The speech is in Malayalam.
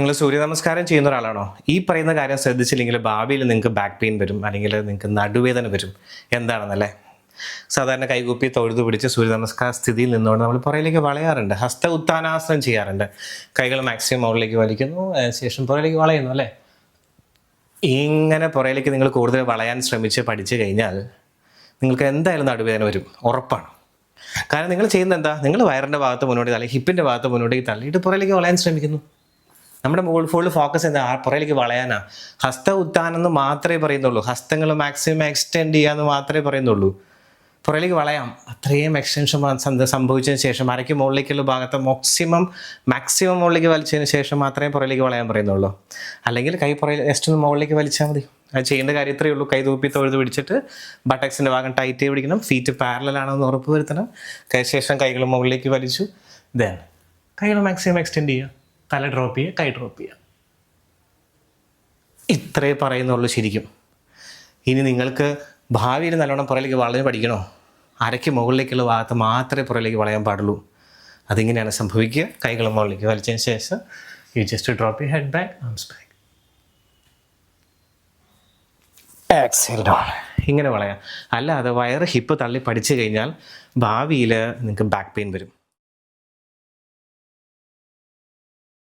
നിങ്ങൾ സൂര്യ നമസ്കാരം ചെയ്യുന്ന ഒരാളാണോ? ഈ പറയുന്ന കാര്യം ശ്രദ്ധിച്ചില്ലെങ്കിൽ ഭാവിയിൽ നിങ്ങൾക്ക് ബാക്ക് പെയിൻ വരും അല്ലെങ്കിൽ നിങ്ങൾക്ക് നടുവേദന വരും. എന്താണെന്നല്ലേ? സാധാരണ കൈകൂപ്പി തൊഴുതു പിടിച്ച് സൂര്യ നമസ്കാര സ്ഥിതിയിൽ നിന്നുകൊണ്ട് നമ്മൾ പുറയിലേക്ക് വളയാറുണ്ട്. ഹസ്ത ഉത്താനാസനം ചെയ്യാറുണ്ട്. കൈകൾ മാക്സിമം മുകളിലേക്ക് വലിക്കുന്നു അതിനുശേഷം പുറയിലേക്ക് വളയുന്നു അല്ലേ? ഇങ്ങനെ പുറയിലേക്ക് നിങ്ങൾ കൂടുതൽ വളയാൻ ശ്രമിച്ച് പഠിച്ചു കഴിഞ്ഞാൽ നിങ്ങൾക്ക് എന്തായാലും നടുവേദന വരും. ഉറപ്പാണ്. കാരണം നിങ്ങൾ ചെയ്യുന്നത് എന്താ? നിങ്ങൾ വയറിന്റെ ഭാഗത്ത് മുന്നോട്ട് തള്ളി ഹിപ്പിന്റെ ഭാഗത്ത് മുന്നോട്ടേക്ക് തള്ളിയിട്ട് പുറയിലേക്ക് വളയാൻ ശ്രമിക്കുന്നു. നമ്മുടെ മുകൾ ഫുൾ ഫോക്കസ് എന്താ? പുറയിലേക്ക് വളയാനാ. ഹസ്ത ഉത്താനം എന്ന് മാത്രമേ പറയുന്നുള്ളൂ. ഹസ്തങ്ങൾ മാക്സിമം എക്സ്റ്റെൻഡ് ചെയ്യാന്ന് മാത്രമേ പറയുന്നുള്ളൂ. പുറയിലേക്ക് വളയാം. അത്രയും എക്സ്റ്റൻഷൻ സംഭവിച്ചതിന് ശേഷം അരയ്ക്ക് മുകളിലേക്കുള്ള ഭാഗത്ത് മാക്സിമം മാക്സിമം മുകളിലേക്ക് വലിച്ചതിന് ശേഷം മാത്രമേ പുറയിലേക്ക് വളയാൻ പറയുന്നുള്ളൂ. അല്ലെങ്കിൽ കൈ പുറയിൽ ജസ്റ്റ് ഒന്ന് മുകളിലേക്ക് വലിച്ചാൽ മതി. അത് ചെയ്യേണ്ട കാര്യം ഇത്രയേ ഉള്ളൂ. കൈ തൂപ്പി തൊഴുത് പിടിച്ചിട്ട് ബട്ടക്സിന്റെ ഭാഗം ടൈറ്റ് പിടിക്കണം. ഫീറ്റ് പാരലാണോ എന്ന് ഉറപ്പ് വരുത്തണം. ശേഷം കൈകൾ മുകളിലേക്ക് വലിച്ചു. ദെൻ കൈകൾ മാക്സിമം എക്സ്റ്റെൻഡ് ചെയ്യുക തല ഡ്രോപ്പ് ചെയ്യുക കൈ ഡ്രോപ്പ് ചെയ്യുക. ഇത്രേ പറയുന്നുള്ളൂ ശരിക്കും. ഇനി നിങ്ങൾക്ക് ഭാവിയിൽ നല്ലോണം പുറയിലേക്ക് വളഞ്ഞ് പഠിക്കണോ? അരയ്ക്ക് മുകളിലേക്കുള്ള ഭാഗത്ത് മാത്രമേ പുറയിലേക്ക് വളയാൻ പാടുള്ളൂ. അതിങ്ങനെയാണ് സംഭവിക്കുക. കൈകൾ മുകളിലേക്ക് വലിച്ചതിന് ശേഷം you just drop you head back arms back exhale ഇങ്ങനെ വളയാം. അല്ലാതെ വയറ് ഹിപ്പ് തള്ളി പഠിച്ചു കഴിഞ്ഞാൽ ഭാവിയിൽ നിങ്ങൾക്ക് ബാക്ക് പെയിൻ വരും.